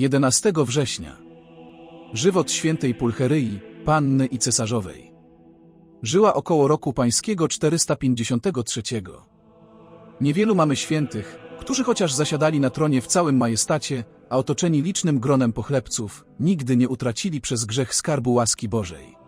11 września. Żywot świętej Pulcheryi, panny i cesarzowej. Żyła około roku pańskiego 453. Niewielu mamy świętych, którzy chociaż zasiadali na tronie w całym majestacie, a otoczeni licznym gronem pochlebców, nigdy nie utracili przez grzech skarbu łaski Bożej.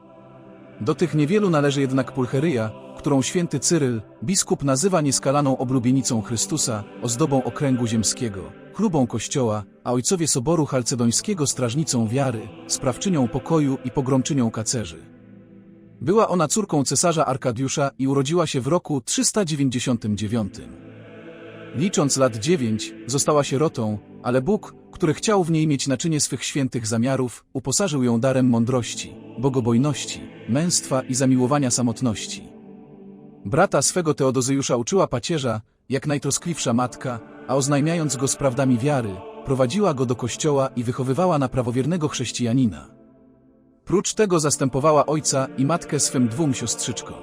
Do tych niewielu należy jednak Pulcheryja, którą święty Cyryl, biskup nazywa nieskalaną oblubienicą Chrystusa, ozdobą okręgu ziemskiego, chlubą Kościoła, a ojcowie Soboru Chalcedońskiego strażnicą wiary, sprawczynią pokoju i pogromczynią kacerzy. Była ona córką cesarza Arkadiusza i urodziła się w roku 399. Licząc lat dziewięć, została sierotą, ale Bóg, który chciał w niej mieć naczynie swych świętych zamiarów, uposażył ją darem mądrości, bogobojności, męstwa i zamiłowania samotności. Brata swego Teodozyjusza uczyła pacierza, jak najtroskliwsza matka, a oznajmiając go z prawdami wiary, prowadziła go do kościoła i wychowywała na prawowiernego chrześcijanina. Prócz tego zastępowała ojca i matkę swym dwóm siostrzyczkom.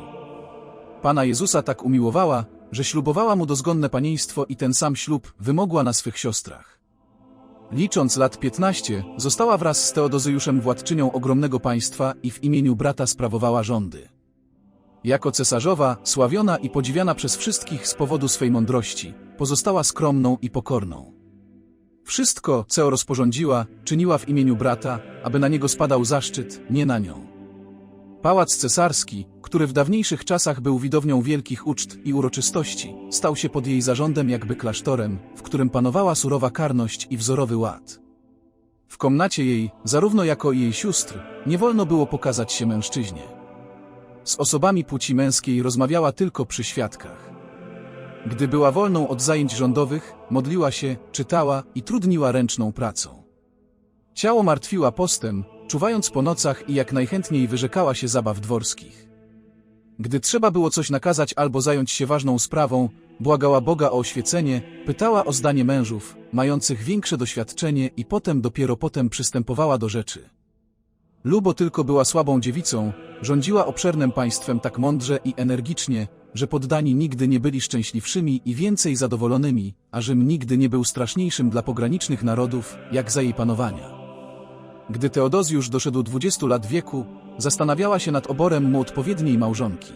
Pana Jezusa tak umiłowała, że ślubowała mu dozgonne panieństwo i ten sam ślub wymogła na swych siostrach. Licząc lat 15, została wraz z Teodozyjuszem władczynią ogromnego państwa i w imieniu brata sprawowała rządy. Jako cesarzowa, sławiona i podziwiana przez wszystkich z powodu swej mądrości, pozostała skromną i pokorną. Wszystko, co rozporządziła, czyniła w imieniu brata, aby na niego spadał zaszczyt, nie na nią. Pałac cesarski, który w dawniejszych czasach był widownią wielkich uczt i uroczystości, stał się pod jej zarządem jakby klasztorem, w którym panowała surowa karność i wzorowy ład. W komnacie jej, zarówno jako i jej sióstr, nie wolno było pokazać się mężczyźnie. Z osobami płci męskiej rozmawiała tylko przy świadkach. Gdy była wolną od zajęć rządowych, modliła się, czytała i trudniła ręczną pracą. Ciało martwiła postem, czuwając po nocach i jak najchętniej wyrzekała się zabaw dworskich. Gdy trzeba było coś nakazać albo zająć się ważną sprawą, błagała Boga o oświecenie, pytała o zdanie mężów, mających większe doświadczenie i potem dopiero potem przystępowała do rzeczy. Lubo tylko była słabą dziewicą, rządziła obszernym państwem tak mądrze i energicznie, że poddani nigdy nie byli szczęśliwszymi i więcej zadowolonymi, a Rzym nigdy nie był straszniejszym dla pogranicznych narodów, jak za jej panowania. Gdy Teodozjusz doszedł 20 lat wieku, zastanawiała się nad oborem mu odpowiedniej małżonki.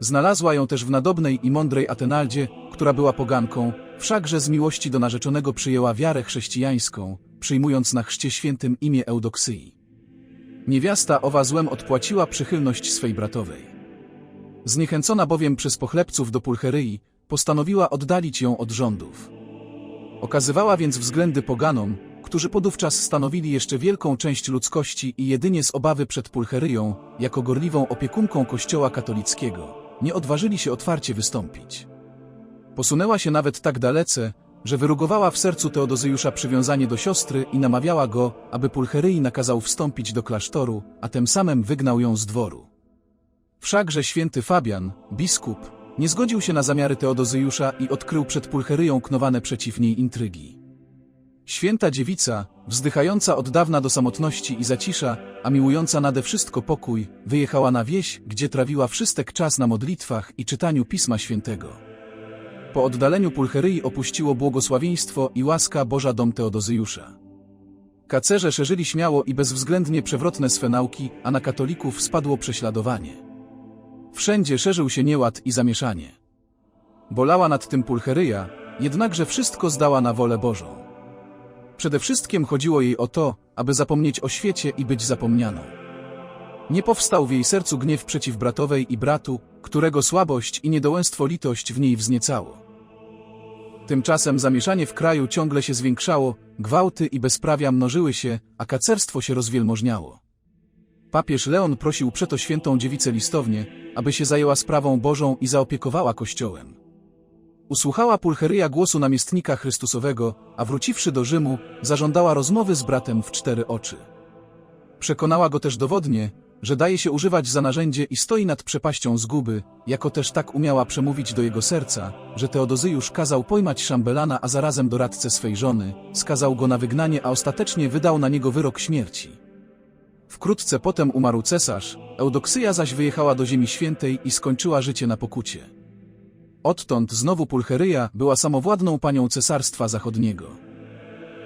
Znalazła ją też w nadobnej i mądrej Atenaldzie, która była poganką, wszakże z miłości do narzeczonego przyjęła wiarę chrześcijańską, przyjmując na chrzcie świętym imię Eudoksyi. Niewiasta owa złem odpłaciła przychylność swej bratowej. Zniechęcona bowiem przez pochlebców do Pulcheryi, postanowiła oddalić ją od rządów. Okazywała więc względy poganom, którzy podówczas stanowili jeszcze wielką część ludzkości i jedynie z obawy przed Pulcheryją, jako gorliwą opiekunką Kościoła katolickiego, nie odważyli się otwarcie wystąpić. Posunęła się nawet tak dalece, że wyrugowała w sercu Teodozyjusza przywiązanie do siostry i namawiała go, aby Pulcheryi nakazał wstąpić do klasztoru, a tym samym wygnał ją z dworu. Wszakże święty Fabian, biskup, nie zgodził się na zamiary Teodozyjusza i odkrył przed Pulcheryją knowane przeciw niej intrygi. Święta dziewica, wzdychająca od dawna do samotności i zacisza, a miłująca nade wszystko pokój, wyjechała na wieś, gdzie trawiła wszystek czas na modlitwach i czytaniu Pisma Świętego. Po oddaleniu Pulcheryi opuściło błogosławieństwo i łaska Boża dom Teodozyjusza. Kacerze szerzyli śmiało i bezwzględnie przewrotne swe nauki, a na katolików spadło prześladowanie. Wszędzie szerzył się nieład i zamieszanie. Bolała nad tym Pulcheryja, jednakże wszystko zdała na wolę Bożą. Przede wszystkim chodziło jej o to, aby zapomnieć o świecie i być zapomnianą. Nie powstał w jej sercu gniew przeciw bratowej i bratu, którego słabość i niedołęstwo litość w niej wzniecało. Tymczasem zamieszanie w kraju ciągle się zwiększało, gwałty i bezprawia mnożyły się, a kacerstwo się rozwielmożniało. Papież Leon prosił przeto świętą dziewicę listownie, aby się zajęła sprawą Bożą i zaopiekowała Kościołem. Usłuchała Pulcheryja głosu namiestnika Chrystusowego, a wróciwszy do Rzymu, zażądała rozmowy z bratem w cztery oczy. Przekonała go też dowodnie, że daje się używać za narzędzie i stoi nad przepaścią zguby, jako też tak umiała przemówić do jego serca, że Teodozyjusz kazał pojmać szambelana, a zarazem doradcę swej żony, skazał go na wygnanie, a ostatecznie wydał na niego wyrok śmierci. Wkrótce potem umarł cesarz, Eudoksyja zaś wyjechała do Ziemi Świętej i skończyła życie na pokucie. Odtąd znowu Pulcheryja była samowładną panią Cesarstwa Zachodniego.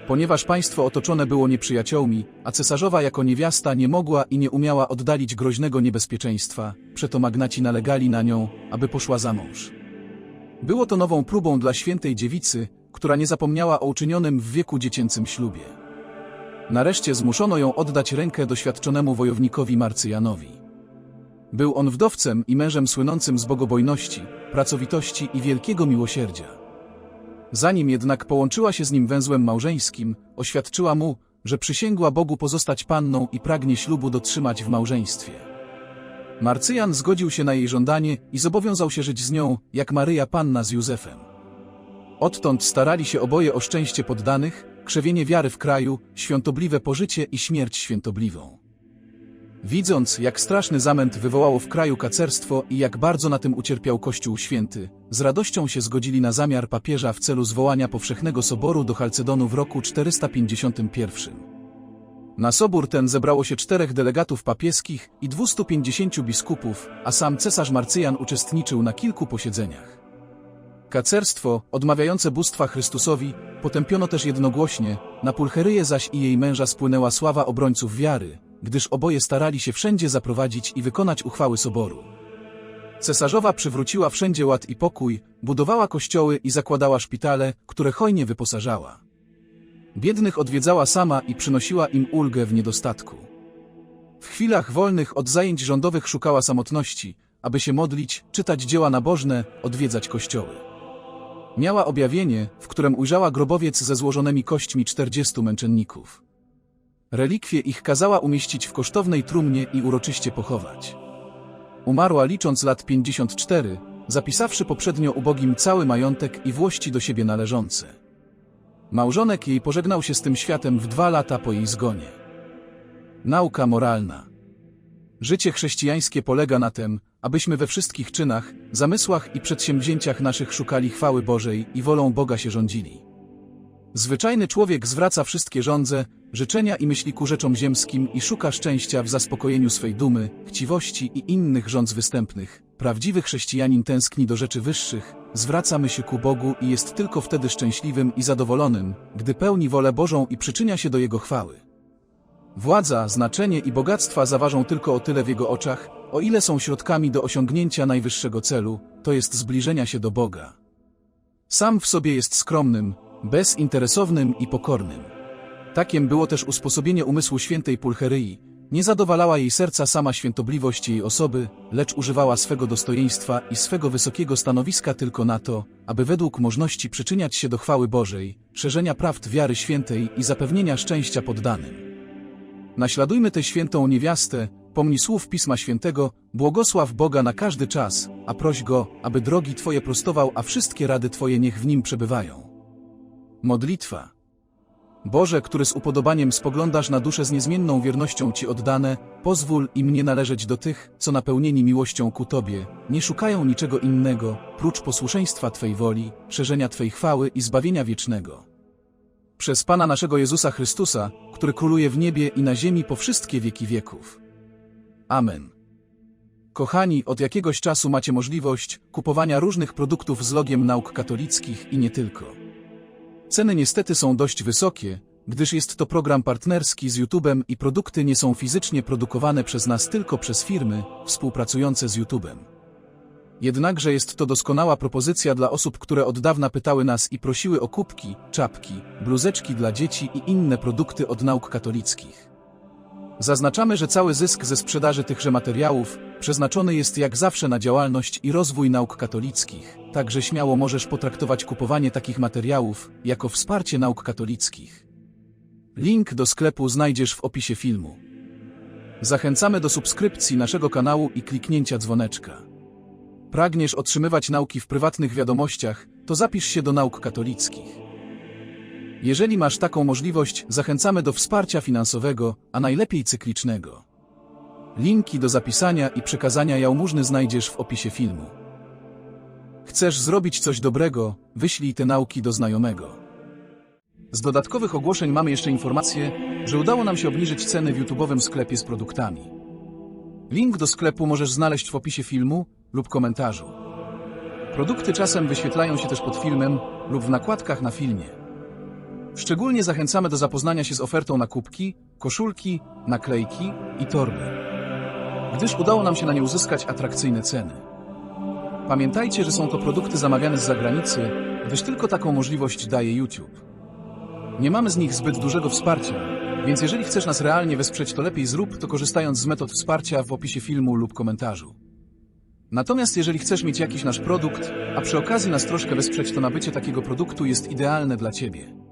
Ponieważ państwo otoczone było nieprzyjaciółmi, a cesarzowa jako niewiasta nie mogła i nie umiała oddalić groźnego niebezpieczeństwa, przeto magnaci nalegali na nią, aby poszła za mąż. Było to nową próbą dla świętej dziewicy, która nie zapomniała o uczynionym w wieku dziecięcym ślubie. Nareszcie zmuszono ją oddać rękę doświadczonemu wojownikowi Marcyjanowi. Był on wdowcem i mężem słynącym z bogobojności, pracowitości i wielkiego miłosierdzia. Zanim jednak połączyła się z nim węzłem małżeńskim, oświadczyła mu, że przysięgła Bogu pozostać panną i pragnie ślubu dotrzymać w małżeństwie. Marcyjan zgodził się na jej żądanie i zobowiązał się żyć z nią, jak Maryja Panna z Józefem. Odtąd starali się oboje o szczęście poddanych, krzewienie wiary w kraju, świątobliwe pożycie i śmierć świętobliwą. Widząc, jak straszny zamęt wywołało w kraju kacerstwo i jak bardzo na tym ucierpiał Kościół Święty, z radością się zgodzili na zamiar papieża w celu zwołania powszechnego soboru do Chalcedonu w roku 451. Na sobór ten zebrało się czterech delegatów papieskich i 250 biskupów, a sam cesarz Marcyjan uczestniczył na kilku posiedzeniach. Kacerstwo, odmawiające bóstwa Chrystusowi, potępiono też jednogłośnie, na Pulcheryję zaś i jej męża spłynęła sława obrońców wiary, gdyż oboje starali się wszędzie zaprowadzić i wykonać uchwały soboru. Cesarzowa przywróciła wszędzie ład i pokój, budowała kościoły i zakładała szpitale, które hojnie wyposażała. Biednych odwiedzała sama i przynosiła im ulgę w niedostatku. W chwilach wolnych od zajęć rządowych szukała samotności, aby się modlić, czytać dzieła nabożne, odwiedzać kościoły. Miała objawienie, w którym ujrzała grobowiec ze złożonymi kośćmi czterdziestu męczenników. Relikwie ich kazała umieścić w kosztownej trumnie i uroczyście pochować. Umarła licząc lat 54, zapisawszy poprzednio ubogim cały majątek i włości do siebie należące. Małżonek jej pożegnał się z tym światem w dwa lata po jej zgonie. Nauka moralna. Życie chrześcijańskie polega na tym, abyśmy we wszystkich czynach, zamysłach i przedsięwzięciach naszych szukali chwały Bożej i wolą Boga się rządzili. Zwyczajny człowiek zwraca wszystkie żądze, życzenia i myśli ku rzeczom ziemskim i szuka szczęścia w zaspokojeniu swej dumy, chciwości i innych rządz występnych. Prawdziwy chrześcijanin tęskni do rzeczy wyższych, zwraca myśl ku Bogu i jest tylko wtedy szczęśliwym i zadowolonym, gdy pełni wolę Bożą i przyczynia się do Jego chwały. Władza, znaczenie i bogactwa zaważą tylko o tyle w Jego oczach, o ile są środkami do osiągnięcia najwyższego celu, to jest zbliżenia się do Boga. Sam w sobie jest skromnym, bezinteresownym i pokornym. Takiem było też usposobienie umysłu świętej Pulcheryi. Nie zadowalała jej serca sama świętobliwość jej osoby, lecz używała swego dostojeństwa i swego wysokiego stanowiska tylko na to, aby według możności przyczyniać się do chwały Bożej, szerzenia prawd wiary świętej i zapewnienia szczęścia poddanym. Naśladujmy tę świętą niewiastę, pomni słów Pisma Świętego, błogosław Boga na każdy czas, a proś Go, aby drogi Twoje prostował, a wszystkie rady Twoje niech w nim przebywają. Modlitwa. Boże, który z upodobaniem spoglądasz na duszę z niezmienną wiernością Ci oddane, pozwól im nie należeć do tych, co napełnieni miłością ku Tobie, nie szukają niczego innego, prócz posłuszeństwa Twej woli, szerzenia Twej chwały i zbawienia wiecznego. Przez Pana naszego Jezusa Chrystusa, który króluje w niebie i na ziemi po wszystkie wieki wieków. Amen. Kochani, od jakiegoś czasu macie możliwość kupowania różnych produktów z logiem nauk katolickich i nie tylko. Ceny niestety są dość wysokie, gdyż jest to program partnerski z YouTube'em i produkty nie są fizycznie produkowane przez nas tylko przez firmy współpracujące z YouTube'em. Jednakże jest to doskonała propozycja dla osób, które od dawna pytały nas i prosiły o kubki, czapki, bluzeczki dla dzieci i inne produkty od nauk katolickich. Zaznaczamy, że cały zysk ze sprzedaży tychże materiałów przeznaczony jest jak zawsze na działalność i rozwój nauk katolickich, także śmiało możesz potraktować kupowanie takich materiałów jako wsparcie nauk katolickich. Link do sklepu znajdziesz w opisie filmu. Zachęcamy do subskrypcji naszego kanału i kliknięcia dzwoneczka. Pragniesz otrzymywać nauki w prywatnych wiadomościach, to zapisz się do nauk katolickich. Jeżeli masz taką możliwość, zachęcamy do wsparcia finansowego, a najlepiej cyklicznego. Linki do zapisania i przekazania jałmużny znajdziesz w opisie filmu. Chcesz zrobić coś dobrego, wyślij te nauki do znajomego. Z dodatkowych ogłoszeń mamy jeszcze informację, że udało nam się obniżyć ceny w YouTube'owym sklepie z produktami. Link do sklepu możesz znaleźć w opisie filmu lub komentarzu. Produkty czasem wyświetlają się też pod filmem lub w nakładkach na filmie. Szczególnie zachęcamy do zapoznania się z ofertą na kubki, koszulki, naklejki i torby, gdyż udało nam się na nie uzyskać atrakcyjne ceny. Pamiętajcie, że są to produkty zamawiane z zagranicy, gdyż tylko taką możliwość daje YouTube. Nie mamy z nich zbyt dużego wsparcia, więc jeżeli chcesz nas realnie wesprzeć, to lepiej zrób to korzystając z metod wsparcia w opisie filmu lub komentarzu. Natomiast jeżeli chcesz mieć jakiś nasz produkt, a przy okazji nas troszkę wesprzeć, to nabycie takiego produktu jest idealne dla Ciebie.